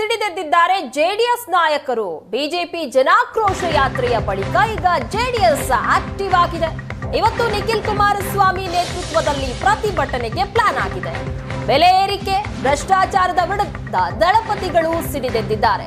ಸಿಡಿದೆದ್ದಿದ್ದಾರೆ JDS ನಾಯಕರು. BJP ಜನಾಕ್ರೋಶ ಯಾತ್ರೆಯ ಬಳಿಕ ಈಗ ಜೆಡಿಎಸ್ ಆಕ್ಟಿವ್ ಆಗಿದೆ. ಇವತ್ತು ನಿಖಿಲ್ ಕುಮಾರಸ್ವಾಮಿ ನೇತೃತ್ವದಲ್ಲಿ ಪ್ರತಿಭಟನೆಗೆ ಪ್ಲಾನ್ ಆಗಿದೆ. ಬೆಲೆ ಏರಿಕೆ, ಭ್ರಷ್ಟಾಚಾರದ ವಿರುದ್ಧ ದಳಪತಿಗಳು ಸಿಡಿದೆದ್ದಿದ್ದಾರೆ.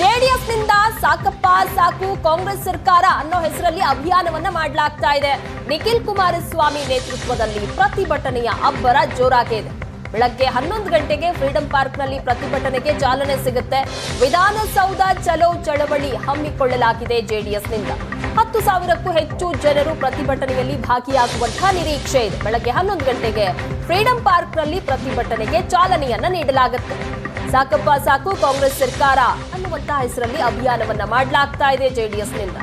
ಜೆಡಿಎಸ್ನಿಂದ ಸಾಕಪ್ಪ ಸಾಕು ಕಾಂಗ್ರೆಸ್ ಸರ್ಕಾರ ಅನ್ನೋ ಹೆಸರಲ್ಲಿ ಅಭಿಯಾನವನ್ನ ಮಾಡಲಾಗ್ತಾ ಇದೆ. ನಿಖಿಲ್ ಕುಮಾರಸ್ವಾಮಿ ನೇತೃತ್ವದಲ್ಲಿ ಪ್ರತಿಭಟನೆಯ ಅಬ್ಬರ ಜೋರಾಗಿದೆ ಬೆಳಗ್ಗೆ ಹನ್ನೊಂದು ಗಂಟೆಗೆ ಫ್ರೀಡಂ ಪಾರ್ಕ್ನಲ್ಲಿ ಪ್ರತಿಭಟನೆಗೆ ಚಾಲನೆ ಸಿಗುತ್ತೆ. ವಿಧಾನಸೌಧ ಚಲೋ ಚಳವಳಿ ಹಮ್ಮಿಕೊಳ್ಳಲಾಗಿದೆ ಜೆಡಿಎಸ್ನಿಂದ. ಹತ್ತು ಸಾವಿರಕ್ಕೂ ಹೆಚ್ಚು ಜನರು ಪ್ರತಿಭಟನೆಯಲ್ಲಿ ಭಾಗಿಯಾಗುವಂತಹ ನಿರೀಕ್ಷೆ ಇದೆ. ಬೆಳಗ್ಗೆ ಹನ್ನೊಂದು ಗಂಟೆಗೆ ಫ್ರೀಡಂ ಪಾರ್ಕ್ನಲ್ಲಿ ಪ್ರತಿಭಟನೆಗೆ ಚಾಲನೆಯನ್ನ ನೀಡಲಾಗುತ್ತೆ. ಸಾಕಪ್ಪ ಸಾಕು, ಕಾಂಗ್ರೆಸ್ ಸರ್ಕಾರ ಅನ್ನುವಂತಹ ಹೆಸರಲ್ಲಿ ಅಭಿಯಾನವನ್ನ ಮಾಡಲಾಗ್ತಾ ಇದೆ ಜೆಡಿಎಸ್ನಿಂದ.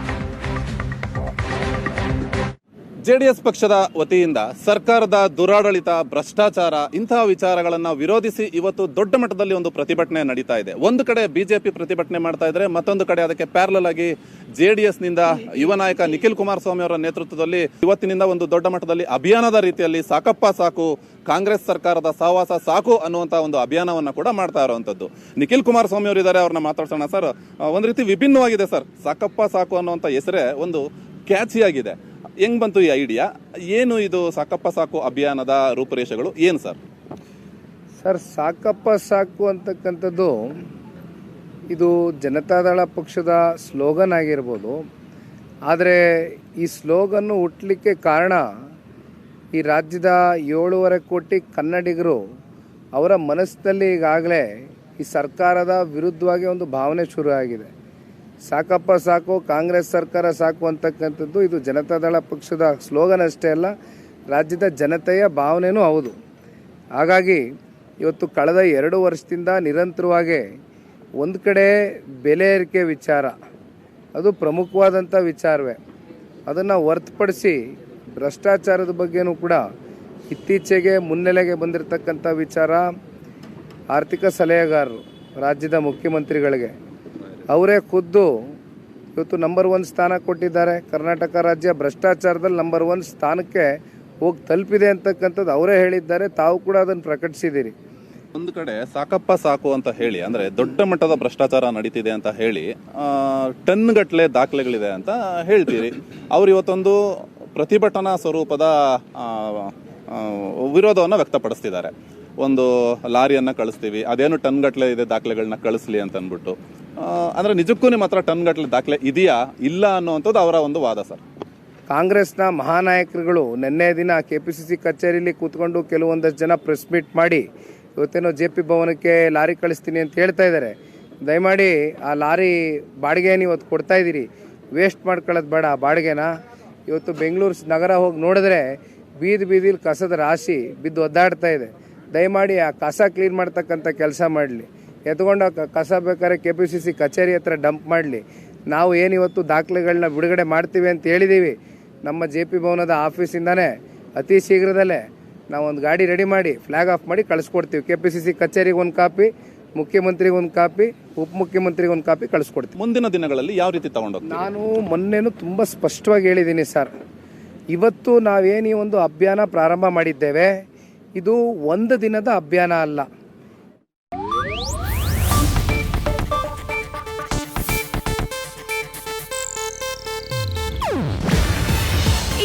ಜೆಡಿಎಸ್ ಪಕ್ಷದ ವತಿಯಿಂದ ಸರ್ಕಾರದ ದುರಾಡಳಿತ, ಭ್ರಷ್ಟಾಚಾರ ಇಂತಹ ವಿಚಾರಗಳನ್ನು ವಿರೋಧಿಸಿ ಇವತ್ತು ದೊಡ್ಡ ಮಟ್ಟದಲ್ಲಿ ಒಂದು ಪ್ರತಿಭಟನೆ ನಡೀತಾ ಇದೆ. ಒಂದು ಕಡೆ ಬಿಜೆಪಿ ಪ್ರತಿಭಟನೆ ಮಾಡ್ತಾ ಇದ್ರೆ ಮತ್ತೊಂದು ಕಡೆ ಅದಕ್ಕೆ ಪ್ಯಾರಲಲ್ ಆಗಿ ಜೆ ಡಿ ನಿಂದ ಯುವ ನಾಯಕ ನಿಖಿಲ್ ಕುಮಾರಸ್ವಾಮಿ ಅವರ ನೇತೃತ್ವದಲ್ಲಿ ಇವತ್ತಿನಿಂದ ಒಂದು ದೊಡ್ಡ ಮಟ್ಟದಲ್ಲಿ ಅಭಿಯಾನದ ರೀತಿಯಲ್ಲಿ ಸಾಕಪ್ಪ ಸಾಕು, ಕಾಂಗ್ರೆಸ್ ಸರ್ಕಾರದ ಸಹವಾಸ ಸಾಕು ಅನ್ನುವಂತ ಒಂದು ಅಭಿಯಾನವನ್ನ ಕೂಡ ಮಾಡ್ತಾ ಇರುವಂತದ್ದು. ನಿಖಿಲ್ ಕುಮಾರಸ್ವಾಮಿ ಅವರು ಇದ್ದಾರೆ, ಅವ್ರನ್ನ ಮಾತಾಡ್ಸೋಣ ಸರ್. ಒಂದು ರೀತಿ ವಿಭಿನ್ನವಾಗಿದೆ ಸರ್. ಸಾಕಪ್ಪ ಸಾಕು ಅನ್ನುವಂತ ಹೆಸರೇ ಒಂದು ಕ್ಯಾಚಿ ಆಗಿದೆ. ಹೆಂಗ್ ಬಂತು ಈ ಐಡಿಯಾ ಏನು ಇದು ಸಾಕಪ್ಪ ಸಾಕು ಅಭಿಯಾನದ ರೂಪುರೇಷೆಗಳು? ಏನು ಸರ್? ಸರ್, ಸಾಕಪ್ಪ ಸಾಕು ಅಂತಕ್ಕಂಥದ್ದು ಇದು ಜನತಾದಳ ಪಕ್ಷದ ಸ್ಲೋಗನ್ ಆಗಿರ್ಬೋದು. ಆದರೆ ಈ ಸ್ಲೋಗನ್ನು ಹುಟ್ಟಲಿಕ್ಕೆ ಕಾರಣ ಈ ರಾಜ್ಯದ ಏಳೂವರೆ ಕೋಟಿ ಕನ್ನಡಿಗರು ಅವರ ಮನಸ್ಸಿನಲ್ಲಿ ಈಗಾಗಲೇ ಈ ಸರ್ಕಾರದ ವಿರುದ್ಧವಾಗಿ ಒಂದು ಭಾವನೆ ಶುರು ಆಗಿದೆ ಸಾಕಪ್ಪ ಸಾಕು, ಕಾಂಗ್ರೆಸ್ ಸರ್ಕಾರ ಸಾಕು ಅಂತಕ್ಕಂಥದ್ದು ಇದು ಜನತಾದಳ ಪಕ್ಷದ ಸ್ಲೋಗನ್ ಅಷ್ಟೇ ಅಲ್ಲ, ರಾಜ್ಯದ ಜನತೆಯ ಭಾವನೆಯೂ ಹೌದು. ಹಾಗಾಗಿ ಇವತ್ತು ಕಳೆದ ಎರಡು ವರ್ಷದಿಂದ ನಿರಂತರವಾಗಿ ಒಂದು ಕಡೆ ಬೆಲೆ ಏರಿಕೆ ವಿಚಾರ, ಅದು ಪ್ರಮುಖವಾದಂಥ ವಿಚಾರವೇ. ಅದನ್ನು ಹೊರತುಪಡಿಸಿ ಭ್ರಷ್ಟಾಚಾರದ ಬಗ್ಗೆನೂ ಕೂಡ ಇತ್ತೀಚೆಗೆ ಮುನ್ನೆಲೆಗೆ ಬಂದಿರತಕ್ಕಂಥ ವಿಚಾರ ಆರ್ಥಿಕ ಸಲಹೆಗಾರರು, ರಾಜ್ಯದ ಮುಖ್ಯಮಂತ್ರಿಗಳಿಗೆ. ಅವರೇ ಖುದ್ದು ಇವತ್ತು ನಂಬರ್ ಒನ್ ಸ್ಥಾನ ಕೊಟ್ಟಿದ್ದಾರೆ. ಕರ್ನಾಟಕ ರಾಜ್ಯ ಭ್ರಷ್ಟಾಚಾರದಲ್ಲಿ ನಂಬರ್ ಒನ್ ಸ್ಥಾನಕ್ಕೆ ಹೋಗಿ ತಲುಪಿದೆ ಅಂತಕ್ಕಂಥದ್ದು ಅವರೇ ಹೇಳಿದ್ದಾರೆ. ತಾವು ಕೂಡ ಅದನ್ನು ಪ್ರಕಟಿಸಿದ್ದೀರಿ. ಒಂದು ಕಡೆ ಸಾಕಪ್ಪ ಸಾಕು ಅಂತ ಹೇಳಿ, ಅಂದ್ರೆ ದೊಡ್ಡ ಮಟ್ಟದ ಭ್ರಷ್ಟಾಚಾರ ನಡೀತಿದೆ ಅಂತ ಹೇಳಿ ಟನ್ ಗಟ್ಟಲೆ ದಾಖಲೆಗಳಿದೆ ಅಂತ ಹೇಳ್ತೀರಿ. ಅವ್ರು ಇವತ್ತೊಂದು ಪ್ರತಿಭಟನಾ ಸ್ವರೂಪದ ವಿರೋಧವನ್ನು ವ್ಯಕ್ತಪಡಿಸ್ತಿದ್ದಾರೆ. ಒಂದು ಲಾರಿಯನ್ನ ಕಳಿಸ್ತೀವಿ, ಅದೇನು ಟನ್ ಗಟ್ಟಲೆ ಇದೆ ದಾಖಲೆಗಳನ್ನ ಕಳಿಸ್ಲಿ ಅಂತ ಅಂದ್ಬಿಟ್ಟು ಅಂದ್ರೆ ನಿಜಕ್ಕೂ ನಿಮ್ಮ ಹತ್ರ ಟನ್ ಗಟ್ಟಲೆ ದಾಖಲೆ ಇದೆಯಾ? ಇಲ್ಲ ಅನ್ನುವಂಥದ್ದು ಅವರ ಒಂದು ವಾದ, ಸರ್. ಕಾಂಗ್ರೆಸ್ನ ಮಹಾನಾಯಕರುಗಳು ನಿನ್ನೆ ದಿನ ಕೆ ಪಿ ಸಿ ಸಿ ಕಚೇರಿಯಲ್ಲಿ ಕೂತ್ಕೊಂಡು ಕೆಲವೊಂದಷ್ಟು ಜನ ಪ್ರೆಸ್ ಮೀಟ್ ಮಾಡಿ, ಇವತ್ತೇನೋ ಜೆ ಪಿ ಭವನಕ್ಕೆ ಲಾರಿ ಕಳಿಸ್ತೀನಿ ಅಂತ ಹೇಳ್ತಾ ಇದ್ದಾರೆ. ದಯಮಾಡಿ ಆ ಲಾರಿ ಬಾಡಿಗೆ ಇವತ್ತು ಕೊಡ್ತಾ ಇದ್ದೀರಿ. ವೇಸ್ಟ್ ಮಾಡ್ಕೊಳ್ಳೋದು ಬೇಡ, ಆ ಬಾಡಿಗೆನ. ಇವತ್ತು ಬೆಂಗಳೂರು ನಗರ ಹೋಗಿ ನೋಡಿದ್ರೆ ಬೀದಿ ಬೀದಿಲಿ ಕಸದ ರಾಶಿ ಬಿದ್ದು ಒದ್ದಾಡ್ತಾ ಇದೆ. ದಯಮಾಡಿ ಆ ಕಸ ಕ್ಲೀನ್ ಮಾಡ್ತಕ್ಕಂಥ ಕೆಲಸ ಮಾಡಲಿ. ಎತ್ಕೊಂಡು ಕಸ ಬೇಕಾದ್ರೆ ಕೆ ಪಿ ಸಿ ಸಿ ಕಚೇರಿ ಹತ್ರ ಡಂಪ್ ಮಾಡಲಿ. ನಾವು ಏನು ಇವತ್ತು ದಾಖಲೆಗಳನ್ನ ಬಿಡುಗಡೆ ಮಾಡ್ತೀವಿ ಅಂತ ಹೇಳಿದ್ದೀವಿ ನಮ್ಮ ಜೆ ಪಿ ಭವನದ ಆಫೀಸಿಂದನೇ ಅತಿ ಶೀಘ್ರದಲ್ಲೇ ನಾವು ಒಂದು ಗಾಡಿ ರೆಡಿ ಮಾಡಿ ಫ್ಲಾಗ್ ಆಫ್ ಮಾಡಿ ಕಳಿಸ್ಕೊಡ್ತೀವಿ. ಕೆ ಪಿ ಸಿ ಸಿ ಕಚೇರಿಗೆ ಒಂದು ಕಾಪಿ ಮುಖ್ಯಮಂತ್ರಿಗೆ ಒಂದು ಕಾಪಿ ಉಪಮುಖ್ಯಮಂತ್ರಿಗೆ ಒಂದು ಕಾಪಿ ಕಳಿಸ್ಕೊಡ್ತೀವಿ. ಮುಂದಿನ ದಿನಗಳಲ್ಲಿ ಯಾವ ರೀತಿ ತಗೊಂಡು ನಾನು ಮೊನ್ನೆನೂ ತುಂಬ ಸ್ಪಷ್ಟವಾಗಿ ಹೇಳಿದ್ದೀನಿ ಸರ್. ಇವತ್ತು ನಾವೇನೀ ಈ ಒಂದು ಅಭಿಯಾನ ಪ್ರಾರಂಭ ಮಾಡಿದ್ದೇವೆ ಇದು ಒಂದು ದಿನದ ಅಭಿಯಾನ ಅಲ್ಲ.